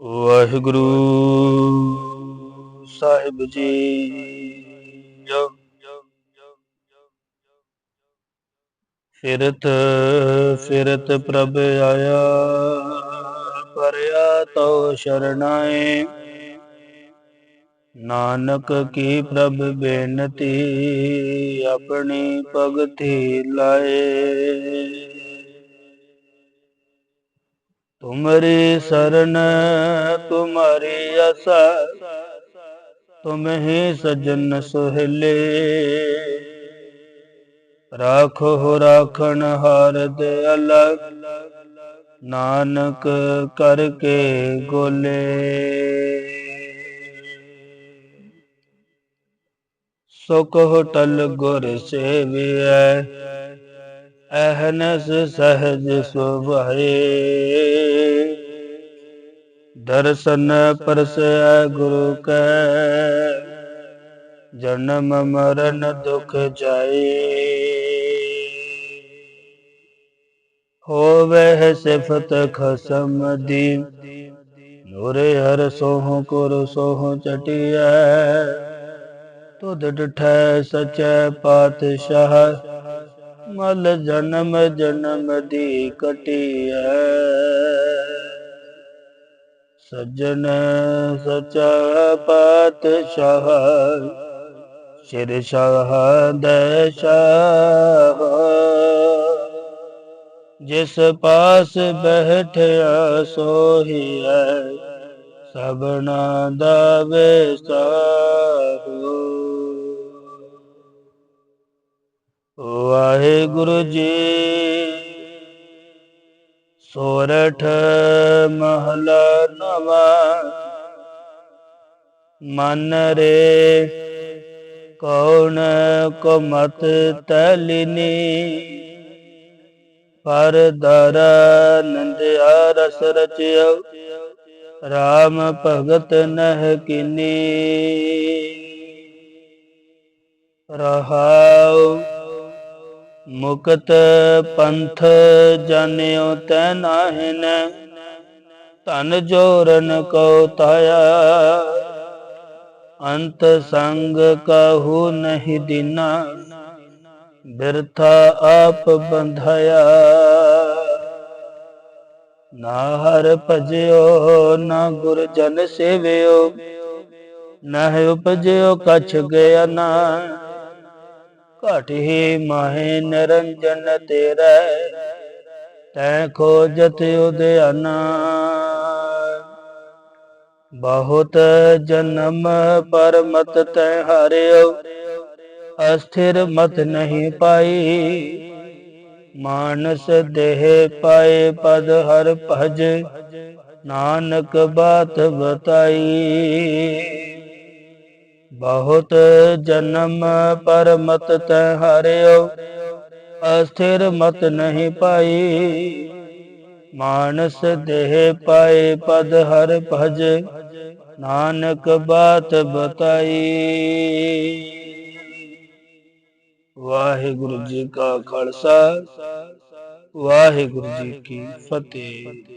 ਵਾਹਿਗੁਰੂ ਸਾਹਿਬ ਜੀ। ਜੋ ਫਿਰਤ ਫਿਰਤ ਪ੍ਰਭ ਆਇਆ ਪਰਿਆ ਤੋ ਸ਼ਰਨਾਏ ਨਾਨਕ ਕੀ ਪ੍ਰਭ ਬੇਨਤੀ, ਆਪਣੀ ਭਗਤੀ ਲਾਏ। ਤੁਮਰੀ ਸਰਨ, ਤੁਮਰੀ ਆਸਾ ਤੁਮ ਸਜਨ ਸੁਹਲੇ। ਰਾਖੋ ਰਾਖਣ ਹਾਰ ਦਿਆਲ ਨਾਨਕ ਕਰਕੇ ਗੋਲੇ। ਸੁਖ ਹੋਟਲ ਗੁਰ ਸੇਵੀਐ ਅਹਨਸ ਸਹਜ ਸੁਭਾਏ ਦਰਸ਼ਨ ਪਰਸੈ ਗੁਰੂ ਕੈ ਜਨਮ ਮਰਨ ਦੁਖ ਜਾਏ ਹੋਵੇ ਸਿਫਤ ਖਸਮ ਦੀ ਨੂਰੇ ਹਰ ਸੋਹ ਗੁਰ ਸੋਹ ਚਟਿਐ ਤੁਧ ਡਠੈ ਸਚੈ ਪਾਤਸ਼ਾਹ ਮਲ ਜਨਮ ਜਨਮ ਦੀ ਕਟਿਐ। ਸਜਣ ਸਚਾ ਪਾਤਸ਼ਾਹ, ਸਿਰ ਸ਼ਾਹ ਦੇ ਸ਼ਾਹ। ਜਿਸ ਪਾਸ ਬੈਠਿਆ ਸੋਹੀਐ, ਸਭਨਾ ਦਾ ਵਿਸਾਹੂ ਵਾਹਿਗੁਰੂ ਜੀ। ਸੋਰਠ ਮਹਲਾ ਨਵਾ। ਮਨ ਰੇ ਕੌਣ ਕੋ ਮਤ ਤਲਿਨੀ। ਪਰ ਦਰ ਨੰਦਿਆ ਰਸ ਰਚਿਓ। RAM ਭਗਤ ਨਹਿ ਕਿਨੀ। ਰਹਾਉ ਮੁਕਤ ਪੰਥ ਜਾਣਿਓ ਤੈ ਨਾਹਿਨ, ਧਨ ਜੋਰਨ ਕੋ ਤਾਇਆ। ਅੰਤ ਸੰਗ ਕਹੂ ਨਹੀਂ ਦਿਨਾ, ਬਿਰਥਾ ਆਪ ਬੰਧਾਇਆ। ਨਾ ਹਰ ਭਜਿਓ, ਨਾ ਗੁਰ ਜਨ ਸੇਵਿਓ ਨਾ ਉਪਜਿਓ ਕਛ ਗਿਆ ਨਾ ਘਟ ਹੀ ਮਾਹੇ ਨਿਰੰਜਨ ਤੇਰਾ। ਤੈ ਖੋਜਤ ਉਦਿਆਨਾ ਬਹੁਤ ਜਨਮ ਪਰ ਮਤ ਤੈ ਹਾਰਿਓ। ਅਸਥਿਰ ਮਤ ਨਹੀਂ ਪਾਈ। ਮਾਨਸ ਦੇਹ ਪਾਏ ਪਦ ਹਰ ਭਜ। ਨਾਨਕ ਬਾਤ ਬਤਾਈ। ਬਹੁਤ ਜਨਮ ਪਰ ਮਤ ਤੈ ਹਾਰਿਓ, ਅਸਥਿਰ ਮਤ ਨਹੀਂ ਪਾਈ। ਮਾਨਸ ਦੇਹ ਪਾਏ ਪਦ ਹਰ ਭਜ, ਨਾਨਕ ਬਾਤ ਬਤਾਈ। ਵਾਹਿਗੁਰੂ ਜੀ ਕਾ ਖਾਲਸਾ, ਵਾਹਿਗੁਰੂ ਜੀ ਕੀ ਫਤਿਹ।